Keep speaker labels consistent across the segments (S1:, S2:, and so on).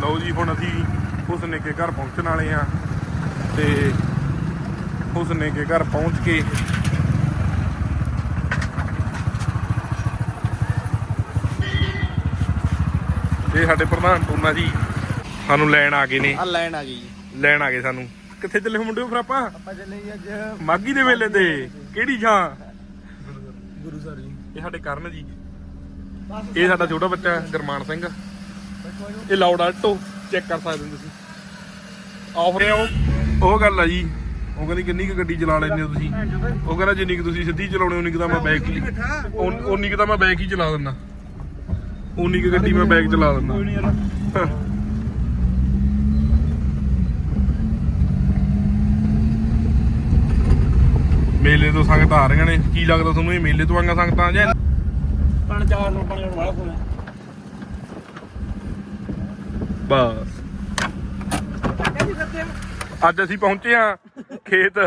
S1: ਲਓ ਜੀ ਹੁਣ ਅਸੀਂ ਹੁਸਨੇ ਕੇ ਘਰ ਪਹੁੰਚਣ ਵਾਲੇ ਆ ਤੇ ਹੁਸਨੇ ਕੇ ਘਰ ਪਹੁੰਚ ਕੇ ਇਹ ਸਾਡੇ ਪ੍ਰਧਾਨ ਟੂਨਾ ਜੀ ਸਾਨੂੰ ਲੈਣ ਆ ਗਏ ਨੇ।
S2: ਆ ਲੈਣ ਆ ਗਈ ਜੀ।
S1: ਲੈਣ ਆ ਗਏ ਸਾਨੂੰ। ਕਿੱਥੇ ਚੱਲੇ ਮੁੰਡਿਓ ਫਿਰ ਆਪਾਂ?
S2: ਆਪਾਂ ਚੱਲੇ ਜੀ ਅੱਜ
S1: ਮਾਗੀ ਦੇ ਮੇਲੇ ਤੇ। ਕਿਹੜੀ ਥਾਂ?
S2: ਗੁਰੂ ਸਰ ਜੀ।
S1: ਇਹ ਸਾਡੇ ਕਰਨ ਜੀ। ਇਹ ਸਾਡਾ ਛੋਟਾ ਬੱਚਾ ਗੁਰਮਾਨ ਸਿੰਘ। ਇਹ ਲਾਊਡ ਆਲਟੋ ਚੈੱਕ ਕਰ ਸਕਦੇ ਹੋ ਤੁਸੀਂ। ਆਫਰ ਉਹ ਉਹ ਗੱਲ ਆ ਜੀ ਉਹ ਕਹਿੰਦੀ ਕਿੰਨੀ ਕੁ ਗੱਡੀ ਚਲਾ ਲੈਂਦੇ ਹੋ ਤੁਸੀਂ। ਉਹ ਕਹਿੰਦਾ ਜਿੰਨੀ ਕੁ ਤੁਸੀਂ ਸਿੱਧੀ ਚਲਾਉਣੇ ਉਨੀ ਕੁ ਤਾਂ ਮੈਂ ਬੈਕ ਹੀ ਉਨ- ਕੁ ਤਾਂ ਮੈਂ ਬੈਕ ਹੀ ਚਲਾ ਦਿੰਦਾ। ਉਨੀ ਕੁ ਗੱਡੀ ਮੈਂ ਬੈਕ ਚਲਾ ਦਿੰਦਾ। ਮੇਲੇ ਤੋਂ ਸੰਗਤ ਆ ਰਹੀਆਂ ਨੇ। ਕੀ ਲੱਗਦਾ ਤੁਹਾਨੂੰ ਇਹ ਮੇਲੇ ਤੋਂ ਆਈਆਂ ਸੰਗਤਾਂ ਜਾਂ
S2: ਪਣ ਚਾਰ ਨੂੰ ਪਾਣੀ ਵਾਲਾ ਸੋਣਾ
S1: ਬਸ। ਅੱਜ ਅਸੀਂ ਪਹੁੰਚੇ ਆ ਖੇਤ।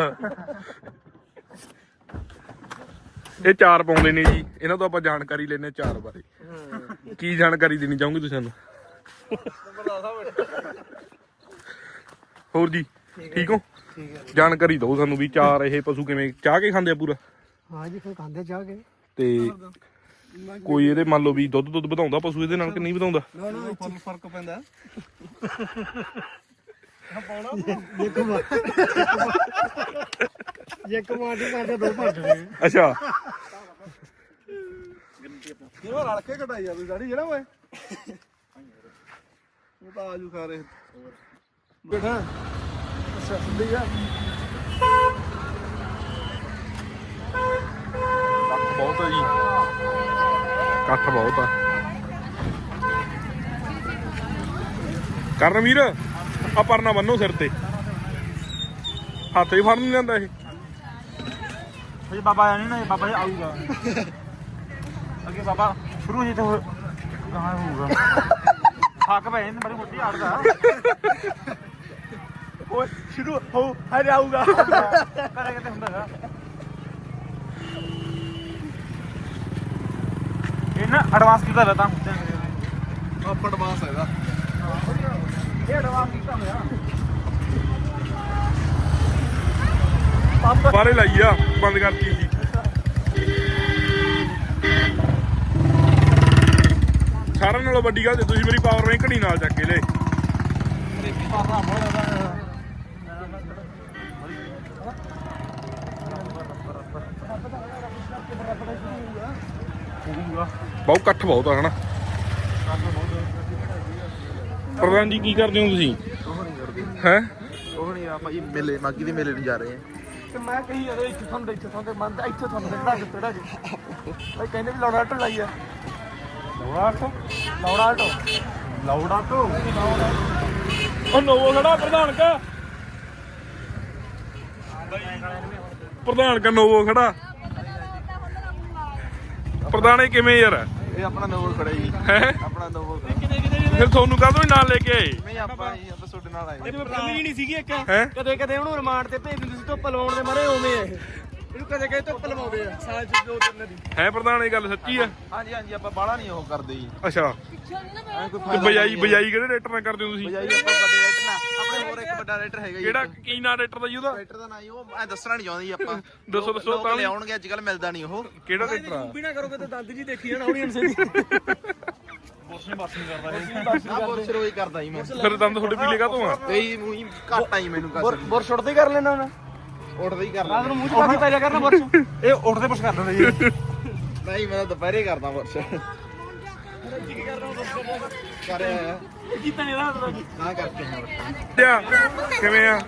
S1: ਇਹ ਚਾਰ ਪਾਉਂਦੇ ਨੇ ਜੀ। ਇਹਨਾਂ ਤੋਂ ਆਪਾਂ ਜਾਣਕਾਰੀ ਲੈਣੇ ਚਾਰ ਬਾਰੇ। ਕੀ ਜਾਣਕਾਰੀ ਦੇਣੀ ਚਾਹੋਗੇ ਤੁਸੀਂ ਸਾਨੂੰ? ਹੋਰ ਜੀ ਠੀਕ ਹੋ? ਜਾਣਕਾਰੀ ਦਿਓ ਸਾਨੂੰ ਵੀ ਚਾਰ ਇਹ ਪਸ਼ੂ ਕਿਵੇਂ ਚਾਹ ਕੇ ਖਾਂਦੇ ਆ ਪੂਰਾ?
S2: ਹਾਂ ਜੀ ਫਿਰ ਖਾਂਦੇ ਜਾ ਕੇ।
S1: ਤੇ ਕੋਈ ਇਹਦੇ ਮੰਨ ਲਓ ਵੀ ਦੁੱਧ ਦੁੱਧ ਵਧਾਉਂਦਾ ਪਸ਼ੂ ਇਹਦੇ ਨਾਲ ਕਿ ਨਹੀਂ ਵਧਾਉਂਦਾ?
S2: ਨਾ ਨਾ ਫ਼ਰਕ ਫ਼ਰਕ ਪੈਂਦਾ। ਜੇ ਕਮਾਟੀ ਕਰਦੇ ਦੋ ਭੱਜ ਗਏ।
S1: ਅੱਛਾ।
S2: ਕਿਉਂ ਰਲ ਕੇ ਕਟਾਈ ਆ ਤੂੰ ਦਾੜੀ ਜਿਹੜਾ ਓਏ। ਉਹ ਤਾਂ ਆਜੂ ਖਾ ਰਹੇ ਬੇਟਾ ਅੱਛਾ ਸੁਣਦੀ ਆ।
S1: ਕੱਠ ਬਹੁਤ ਜੀ। ਕੱਠ ਬਹੁਤ ਆ। ਕਰਨ ਵੀਰ ਆ ਪਰਨਾ ਬੰਨੋ ਸਿਰ ਤੇ। ਹੱਥ ਹੀ ਫੜ ਨਹੀਂ ਲੈਂਦਾ ਇਹ।
S3: ਅਜੇ ਬਾਬਾ ਨਹੀਂ ਨਾ ਬਾਬਾ ਜੀ ਆਊਗਾ। ਅੱਗੇ ਬਾਬਾ ਸ਼ੁਰੂ ਜੀ ਤੋਂ ਕਹਾਂ ਹੋਊਗਾ। ਥੱਕ ਪੈ ਜਾਂਦੇ ਬੜੀ ਮੋਟੀ ਆੜਦਾ
S2: ਓਏ ਸ਼ੁਰੂ ਹੋ ਹਰੇ ਆਊਗਾ।
S3: ਕਰੇ ਕਿਤੇ ਹੁੰਦਾ ਇਹ ਨਾ ਐਡਵਾਂਸ ਕੀਤਾ ਰਹਿਤਾ
S2: ਆਪ ਐਡਵਾਂਸ ਹੈਗਾ।
S3: ਇਹ ਐਡਵਾਂਸ ਕੀਤਾ ਹੋਇਆ।
S1: ਬਾਰੇ ਲਾਈ ਆ ਬੰਦ ਕਰਤੀ ਸੀ। ਸਾਰਿਆਂ ਨਾਲੋਂ ਵੱਡੀ ਗੱਲ ਤੇ ਤੁਸੀਂ ਮੇਰੀ ਪਾਵਰ ਬੈਂਕ ਨਹੀਂ ਨਾਲ ਚੱਕ ਕੇ ਲੈ ਬਹੁਤ ਇਕੱਠ ਬਹੁਤ ਆ ਹਨਾ? ਪ੍ਰਧਾਨ ਜੀ ਕੀ ਕਰਦੇ ਹੋ ਤੁਸੀਂ?
S2: ਉਹ ਨਹੀਂ ਕਰਦੇ
S1: ਹੈ?
S2: ਉਹ ਨਹੀਂ ਆ ਭਾਈ ਮੇਲੇ ਮਾਗੀ ਦੇ ਮੇਲੇ ਨੂੰ ਜਾ ਰਹੇ ਆ
S3: ਤੇ ਮੈਂ ਕਹੀ ਜਦੋਂ ਇੱਥੇ ਤੁਹਾਨੂੰ ਇੱਥੇ ਤੁਹਾਨੂੰ ਮੰਨ ਇੱਥੇ ਤੁਹਾਨੂੰ ਕਿਹੜਾ ਕਿਹੜਾ ਜੀ। ਭਾਈ ਕਹਿੰਦੇ ਵੀ ਲੌੜਾ ਆਟੋ ਲਾਈ ਆ। ਲੌੜਾ ਆਟੋ? ਲੌੜਾ ਆਟੋ? ਲੌੜਾ ਆਟੋ?
S1: ਉਹ ਨੋਵੋ ਖੜਾ ਪ੍ਰਧਾਨ ਕਾ। ਪ੍ਰਧਾਨ ਕਾ ਨੋਵੋ ਖੜਾ। ਪ੍ਰਧਾਨ ਕਿਵੇਂ ਯਾਰ?
S2: ਇਹ ਆਪਣਾ ਨੋਵਲ ਖੜਾ ਜੀ
S1: ਹੈ?
S2: ਆਪਣਾ ਨੋਵਲ
S1: ਫਿਰ ਤੁਹਾਨੂੰ ਕਾਹਦੋਂ ਨਾਲ ਲੈ ਕੇ ਆਏ?
S2: ਨਹੀਂ ਆਪਾਂ ਹੀ ਆਪਾਂ ਤੁਹਾਡੇ ਨਾਲ ਆਏ।
S3: ਨਹੀਂ ਸੀਗੀ ਇੱਕ।
S1: ਹੈ?
S3: ਕਦੇ ਕਦੇ ਉਹਨੂੰ ਰਿਮਾਂਡ ਤੇ ਭੇਜ ਦਿੰਦੇ ਸੀ ਧੁੱਪ ਲਵਾਉਣ ਦੇ ਮਾਰੇ ਉਵੇਂ ਇਹ। ਇਹਨੂੰ ਕਦੇ ਕਦੇ ਧੁੱਪ ਲਵਾਉਂਦੇ ਆ। ਸਾਲ ਚ ਦੋ ਤਿੰਨ ਦੀ
S1: ਹੈ ਪ੍ਰਧਾਨ ਇਹ ਗੱਲ ਸੱਚੀ ਆ?
S2: ਹਾਂਜੀ ਹਾਂਜੀ ਆਪਾਂ ਬਾਹਲਾ ਨਹੀਂ ਉਹ ਕਰਦੇ ਜੀ।
S1: ਅੱਛਾ।
S2: ਐਂ ਕੋਈ
S1: ਤੇ
S2: ਫਾਇਦਾ
S1: ਬਜਾਈ
S2: ਨਹੀਂ
S1: ਬਜਾਈ ਕਿਹੜੇ ਰੇਟਰ ਨਾਲ ਕਰਦੇ ਹੋ ਤੁਸੀਂ?
S2: ਬਜਾਈ ਆਪਾਂ ਵੱਡੇ ਰਾਈਟਰ ਨਾਲ। ਆਪਣੇ ਹੋਰ ਇੱਕ ਵੱਡਾ ਰਾਈਟਰ ਹੈਗਾ ਜੀ
S1: ਕਿਹੜਾ ਕੀ ਨਾਂ ਰੇਟਰ ਦਾ ਜੀ ਉਹਦਾ?
S2: ਰਾਈਟਰ ਦਾ ਨਾਂ ਜੀ ਉਹ ਐ ਦੱਸਣਾ ਨਹੀਂ ਚਾਹੁੰਦੀ ਆਪਾਂ।
S1: ਦੱਸੋ ਦੱਸੋ
S2: ਲੋਕ
S1: ਤਾਂ ਵੀ।
S2: ਲਿਆਉਣਗੇ ਅੱਜ ਕੱਲ ਮਿਲਦਾ ਨਹੀਂ ਉਹ।
S1: ਕਿਹੜਾ ਰੇਟਰ ਆ?
S3: ਵੀ ਨਾ ਕਰੋਗੇ ਤਾਂ ਦੰਦ ਜੀ ਦੇਖੀ ਜਾਣਾ ਆਡੀਅנס ਦੀ
S2: ਆ ਬੋਰਸ਼ਰ ਉਹੀ ਕਰਦਾ ਜੀ ਮੈਂ।
S1: ਫਿਰ ਦੰਦ ਤੁਹਾਡੇ ਪੀਲੇ ਕਾ ਤੋਂ ਆ?
S2: ਕਈ ਮੂੰਹ ਘੱਟ ਆਈ ਮੈਨੂੰ ਕਸਰ
S3: ਬੁਰ ਛੁੱਟਦੇ ਹੀ ਕਰ ਲੈਣਾ ਉਹਨੇ
S2: ਉੱਠਦਾ ਹੀ ਕਰ
S3: ਰਾਤ
S2: ਲੈਂਦਾ।
S3: ਨੂੰ ਮੂੰਹ ਚ ਪਾ ਕੇ ਪੈ ਜਾ ਕਰਨਾ ਬੁਰਸ਼। ਇਹ ਉੱਠਦੇ ਪੁੱਛ ਕਰ ਦਿੰਦੇ ਜੀ।
S2: ਨਹੀਂ ਮੈਂ ਤਾਂ ਦੁਪਹਿਰੇ ਕਰਦਾ ਬੋਰਸ਼ਰ ਕਰਿਆ
S3: ਕੀਤਾ ਨਹੀਂ ਰਾਤ ਨੂੰ
S2: ਨਾ ਕਰਕੇ ਹੋਰ
S1: ਕਿਆ ਕਿਵੇਂ ਆ?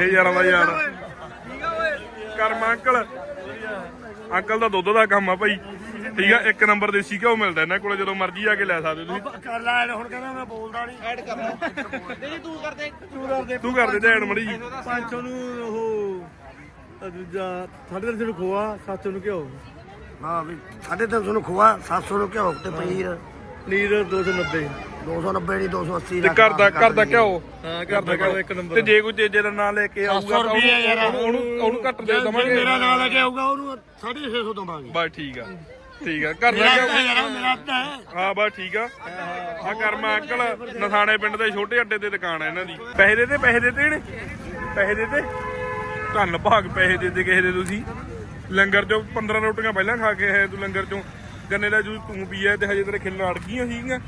S1: ਇਹ ਯਾਰਾਂ ਦਾ ਯਾਰ ਕਰਮ ਅੰਕਲ। ਅੰਕਲ ਦਾ ਦੁੱਧ ਦਾ ਕੰਮ ਆ ਭਾਈ। ਠੀਕ ਆ ਇੱਕ ਨੰਬਰ ਦੇਸੀ ਘਿਓ ਮਿਲਦਾ ਇਹਨਾਂ ਕੋਲੇ ਜਦੋਂ ਮਰਜ਼ੀ ਆ ਕੇ ਲੈ ਸਕਦੇ ਤੁਸੀਂ।
S3: ਕਰ ਲੈ ਹੁਣ ਕਹਿੰਦਾ ਮੈਂ ਬੋਲਦਾ ਨਹੀਂ
S2: ਐਡ ਕਰ ਲੈ। ਨਹੀਂ ਤੂੰ ਕਰਦੇ।
S3: ਤੂੰ ਕਰਦੇ।
S1: ਤੂੰ ਕਰ ਦੇ ਧਿਆਨ ਮੜੀ ਜੀ।
S3: 500 ਨੂੰ ਉਹ ਦੂਜਾ 350 ਨੂੰ ਖੋਆ 700 ਨੂੰ ਘਿਓ।
S4: ਹਾਂ ਵੀ 350 ਨੂੰ ਖੋਆ 700 ਨੂੰ ਘਿਓ ਤੇ ਪਨੀਰ
S3: ਨੀਰ 290
S4: 290 ਨਹੀਂ 280
S1: ਤੇ ਘਰ ਦਾ ਘਰ ਦਾ ਘਿਓ।
S3: ਹਾਂ ਘਰ ਦਾ ਘਿਓ ਇੱਕ ਨੰਬਰ।
S1: ਤੇ ਜੇ ਕੋਈ ਜੇਜੇ ਦਾ ਨਾਂ ਲੈ ਕੇ ਆਊਗਾ ਤਾਂ ਉਹਨੂੰ ਉਹਨੂੰ ਉਹਨੂੰ ਘੱਟ ਦੇ ਦਵਾਂਗੇ।
S4: ਮੇਰਾ ਨਾਲ ਲੈ ਕੇ ਆਊਗਾ ਉਹਨੂੰ 650 ਦਵਾਂਗੇ।
S1: ਬਸ ਠੀਕ ਆ। ਠੀਕ ਆ। ਘਰ
S4: ਯਾਰ ਮੇਰਾ ਅੱਧਾ ਹੈ।
S1: ਬਸ ਠੀਕ ਆ। ਆ ਕਰਮਾ ਅੰਕਲ ਨਥਾਣੇ ਪਿੰਡ ਦੇ ਛੋਟੇ ਅੱਡੇ ਤੇ ਦੁਕਾਨ ਹੈ ਇਹਨਾਂ ਦੀ। ਪੈਸੇ ਦੇ ਤੇ ਪੈਸੇ ਦੇ ਤੇ ਇਹਨੇ ਪੈਸੇ ਦੇ ਤੇ ਧੰਨ ਭਾਗ ਪੈਸੇ ਦੇ ਤੇ ਕਿਸੇ ਦੇ ਤੁਸੀਂ। ਲੰਗਰ ਚੋਂ 15 ਰੋਟੀਆਂ ਪਹਿਲਾਂ ਖਾ ਕੇ ਆਏ ਤੂੰ ਲੰਗਰ ਚੋਂ। ਗੰਨੇ ਦਾ ਜੂਸ ਤੂੰ ਪੀਆ ਤੇ ਹਜੇ ਤੇਰੇ ਖਿੱਲਾਂ ਅੜ ਗਈਆਂ ਸੀਗੀਆਂ।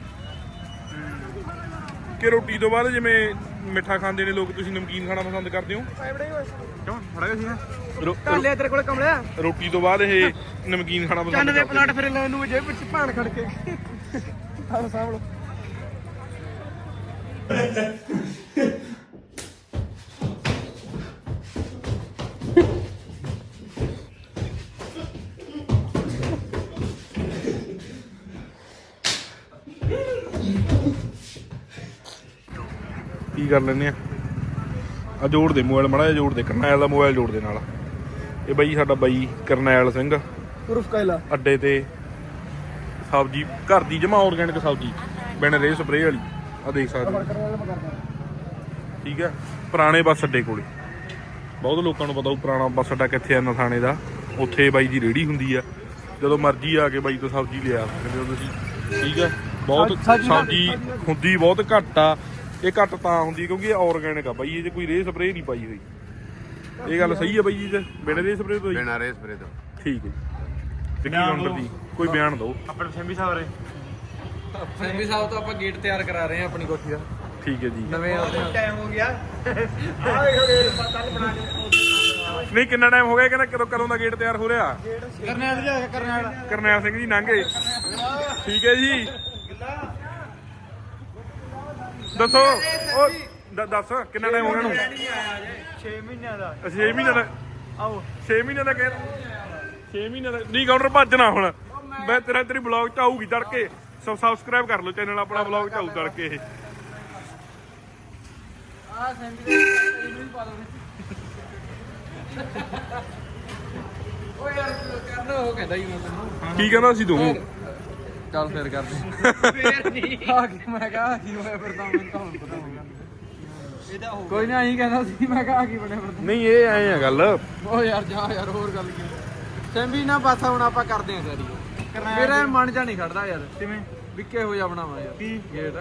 S1: ਕਿ ਰੋਟੀ ਤੋਂ ਬਾਅਦ ਜਿਵੇਂ ਮਿੱਠਾ ਖਾਂਦੇ ਨੇ ਲੋਕ ਤੁਸੀਂ ਨਮਕੀਨ ਖਾਣਾ ਪਸੰਦ ਕਰਦੇ ਹੋ?
S3: ਕਿਉਂ? ਫੜਾ ਗਿਆ ਸੀ ਨਾ
S1: ਰੋ-
S5: ਲੈ ਤੇਰੇ ਕੋਲ ਕਮਲਿਆ।
S1: ਰੋਟੀ ਤੋਂ ਬਾਅਦ ਇਹ ਨਮਕੀਨ ਖਾਣਾ ਪਸੰਦ
S5: ਚੰਨ ਦੇ
S1: ਕਰਦੇ ਹੋ।
S5: ਪਲਾਟ ਫਿਰ ਲੈਣ ਨੂੰ ਜੇ ਵਿੱਚ ਭਾਣ ਖੜ ਕੇ ਆਹ ਸਾਂਭ
S1: ਕਰ ਲੈਨੇ ਆ। ਆ ਜੋੜ ਦੇ ਮੋਬਾਈਲ ਮੜਾ ਜੋੜ ਦੇ ਕਰਨੈਲ ਦਾ ਮੋਬਾਈਲ ਜੋੜ ਦੇ ਨਾਲ। ਇਹ ਬਾਈ ਸਾਡਾ ਬਾਈ ਕਰਨੈਲ ਸਿੰਘ।
S5: ਉਰਫ ਕੈਲਾ
S1: ਅੱਡੇ ਤੇ ਸਬਜ਼ੀ ਘਰ ਦੀ ਜਮਾ ਆਰਗੈਨਿਕ ਸਬਜ਼ੀ ਬਿਨ ਰੇ ਸਪਰੇਅ ਵਾਲੀ। ਆ ਦੇਖ ਸਕਦੇ ਹੋ। ਠੀਕ ਹੈ ਪੁਰਾਣੇ ਬੱਸ ਅੱਡੇ ਕੋਲੇ। ਬਹੁਤ ਲੋਕਾਂ ਨੂੰ ਪਤਾ ਉਹ ਪੁਰਾਣਾ ਬੱਸ ਅੱਡਾ ਕਿੱਥੇ ਆ ਨਥਾਣੇ ਦਾ। ਉੱਥੇ ਬਾਈ ਦੀ ਰੇੜੀ ਹੁੰਦੀ ਆ। ਜਦੋਂ ਮਰਜ਼ੀ ਆ ਕੇ ਬਾਈ ਤੋਂ ਸਬਜ਼ੀ ਲਿਆ ਸਕਦੇ ਹੋ ਤੁਸੀਂ। ਠੀਕ ਹੈ ਬਹੁਤ
S5: ਸਬਜ਼ੀ
S1: ਹੁੰਦੀ ਬਹੁਤ ਘੱਟ ਆ। ਇਹ ਘੱਟ ਤਾਂ ਹੁੰਦੀ ਕਿਉਂਕਿ ਇਹ ਆਰਗੈਨਿਕ ਆ ਬਾਈ ਇਹ 'ਚ ਕੋਈ ਰੇ ਸਪਰੇਅ ਨਹੀਂ ਪਾਈ ਹੋਈ। ਇਹ ਗੱਲ ਸਹੀ ਆ ਬਾਈ ਜੀ ਚ ਬਿਨ ਰੇ ਸਪਰੇਅ ਤੋਂ
S6: ਬਿਨਾਂ ਰੇਸ ਸਪਰੇ ਤੋਂ।
S1: ਠੀਕ ਹੈ ਤੇ ਕੀ
S3: ਦਿਓ।
S1: ਦੀ ਕੋਈ ਬਿਆਨ ਦਿਓ।
S3: ਆਪਣੇ ਸੈਂਬੀ ਸਾਹਿਬ ਰੇ
S5: ਫੈਮਿਲੀ ਸਾਹਿਬ ਤੋਂ ਆਪਾਂ ਗੇਟ ਤਿਆਰ ਕਰਾ ਰਹੇ ਹਾਂ ਆਪਣੀ ਕੋਠੀ ਦਾ।
S1: ਠੀਕ ਹੈ ਜੀ।
S5: ਨਵੇਂ ਟਾਈਮ ਹੋ। ਗਿਆ।
S1: ਨਹੀਂ ਕਿੰਨਾ ਟਾਈਮ ਹੋ ਗਿਆ? ਕਹਿੰਦਾ ਕਦੋਂ ਕਦੋਂ ਦਾ ਗੇਟ ਤਿਆਰ ਹੋ ਰਿਹਾ?
S5: ਕਰਨੈਲ ਜਾ ਕੇ ਕਰਨੈਲ।
S1: ਕਰਨੈਲ ਸਿੰਘ ਜੀ ਲੰਘੇ ਠੀਕ ਹੈ ਜੀ। ਦੱਸੋ। ਉਹ ਦ- ਦੱਸ ਕਿੰਨਾ ਟਾਈਮ ਹੋ ਗਿਆ ਨੂੰ
S3: 6 ਮਹੀਨਿਆਂ ਦਾ।
S1: 6 ਮਹੀਨੇ ਦਾ।
S3: ਆਓ।
S1: 6 ਮਹੀਨੇ ਦਾ ਕਹਿ 6 ਮਹੀਨੇ ਦਾ। ਨਹੀਂ ਕਾਊਂਟਰ ਭੱਜਣਾ ਹੁਣ। ਮੈਂ ਤੇਰਾ ਤੇਰੀ ਬਲੌਗ ਚ ਆਊਗੀ ਚੜ ਕੇ ਸੋ ਸਬਸਕ੍ਰਾਈਬ ਕਰ ਲਓ ਚੈਨਲ ਆਪਣਾ ਬਲੌਗ ਚ ਆਊ ਚੜ ਕੇ ਇਹ।
S5: ਆ ਸੈਂਬੀ ਦੇ ਇਹਨੂੰ ਵੀ ਪਾ ਦੋ ਓ ਯਾਰ ਕਰਨਾ ਉਹ ਕਹਿੰਦਾ ਹੀ ਮੈਂ ਤੈਨੂੰ।
S1: ਕੀ ਕਹਿੰਦਾ ਸੀ ਤੂੰ?
S5: ਚੱਲ ਫੇਰ ਕਰਦੇ ਫੇਰ ਨਹੀਂ। ਆ ਕੀ ਮੈਂ ਕਹਾ ਕੀ ਹੋਇਆ ਫਿਰ ਤਾਂ ਮੈਨੂੰ ਤਾਂ ਹੁਣ ਪਤਾ ਹੋਗਾ ਇਹਦਾ ਹੋ ਕੋਈ ਨਾ ਹੀ ਕਹਿੰਦਾ ਸੀ ਮੈਂ ਕਹਾ ਕੀ ਬਣਿਆ ਫਿਰ
S1: ਨਹੀਂ ਇਹ ਐ ਆ ਗੱਲ।
S5: ਓ ਯਾਰ ਜਾ ਯਾਰ ਹੋਰ ਗੱਲ ਕੀ ਸੈਂਬੀ ਨਾ ਬਸ ਹੁਣ ਆਪਾਂ ਕਰਦੇ ਆਂ ਸਾਰੀ। ਮੇਰਾ ਮਨ ਜਾ ਨਹੀਂ ਖੜਦਾ ਯਾਰ।
S3: ਕਿਵੇਂ?
S5: ਵਿੱਕੇ ਹੋ ਜਾ ਬਣਾਵਾ ਯਾਰ।
S3: ਕੀ?
S5: ਗੇਟ।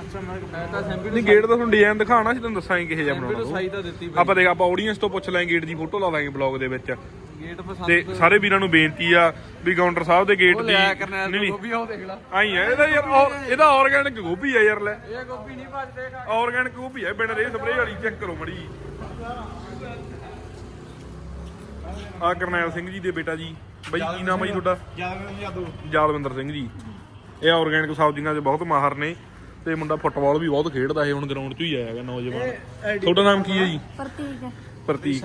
S3: ਅੱਛਾ ਮੈਂ
S5: ਤਾਂ ਸੈਂਬੀ
S1: ਨਹੀਂ ਗੇਟ ਦਾ ਤੁਹਾਨੂੰ ਡਿਜ਼ਾਈਨ ਦਿਖਾਣਾ ਸੀ ਤੁਹਾਨੂੰ ਦੱਸਾਂਗੇ ਕਿਹੇ ਜਿਹਾ ਬਣਾਉਣਾ ਆਪਾਂ ਦੇਖ ਆਪਾਂ ਆਡੀਅנס ਤੋਂ ਪੁੱਛ ਲਾਂਗੇ ਗੇਟ ਦੀ ਫੋਟੋ ਲਾ ਦਾਂਗੇ ਬਲੌਗ ਦੇ ਵਿੱਚ।
S5: ਗੇਟ ਪਸੰਦ
S1: ਤੇ ਸਾਰੇ ਵੀਰਾਂ ਨੂੰ ਬੇਨਤੀ ਆ ਵੀ ਕਾਊਂਟਰ ਸਾਹਿਬ ਦੇ ਗੇਟ ਦੀ
S5: ਲਿਆ ਕਰਨੈਲ
S1: ਨਹੀਂ ਨਹੀਂ।
S5: ਗੋਭੀ ਉਹ ਦੇਖ ਲਾ
S1: ਆਈ ਆ ਇਹਦਾ ਯਾਰ ਇਹਦਾ ਆਰਗੈਨਿਕ ਗੋਭੀ ਆ ਯਾਰ ਲੈ।
S5: ਇਹ ਗੋਭੀ ਨਹੀਂ ਭੱਜਦੇ
S1: ਆਰਗੈਨਿਕ ਗੋਭੀ ਆ ਬਿਨ ਰੇ ਸਪਰੇਅ ਵਾਲੀ ਚੈੱਕ ਕਰੋ ਮੜੀ। ਆ ਕਰਨੈਲ ਸਿੰਘ ਜੀ ਦੇ ਬੇਟਾ ਜੀ। ਬਈ ਕੀ ਨਾਮ ਹੈ ਜੀ ਤੁਹਾਡਾ? ਜਾਦਵਿੰਦਰ ਸਿੰਘ ਜੀ। ਇਹ ਆਰਗੈਨਿਕ ਸਬਜ਼ੀਆਂ 'ਚ ਬਹੁਤ ਮਾਹਰ ਨੇ ਤੇ ਮੁੰਡਾ ਫੁੱਟਬਾਲ ਵੀ ਬਹੁਤ ਖੇਡਦਾ ਇਹ ਹੁਣ ਗਰਾਊਂਡ 'ਚ ਹੀ ਆਇਆ ਹੈਗਾ ਨੌਜਵਾਨ। ਤੁਹਾਡਾ ਨਾਮ ਕੀ ਹੈ ਜੀ?
S7: ਪ੍ਰਤੀਕ।
S1: ਪ੍ਰਤੀਕ।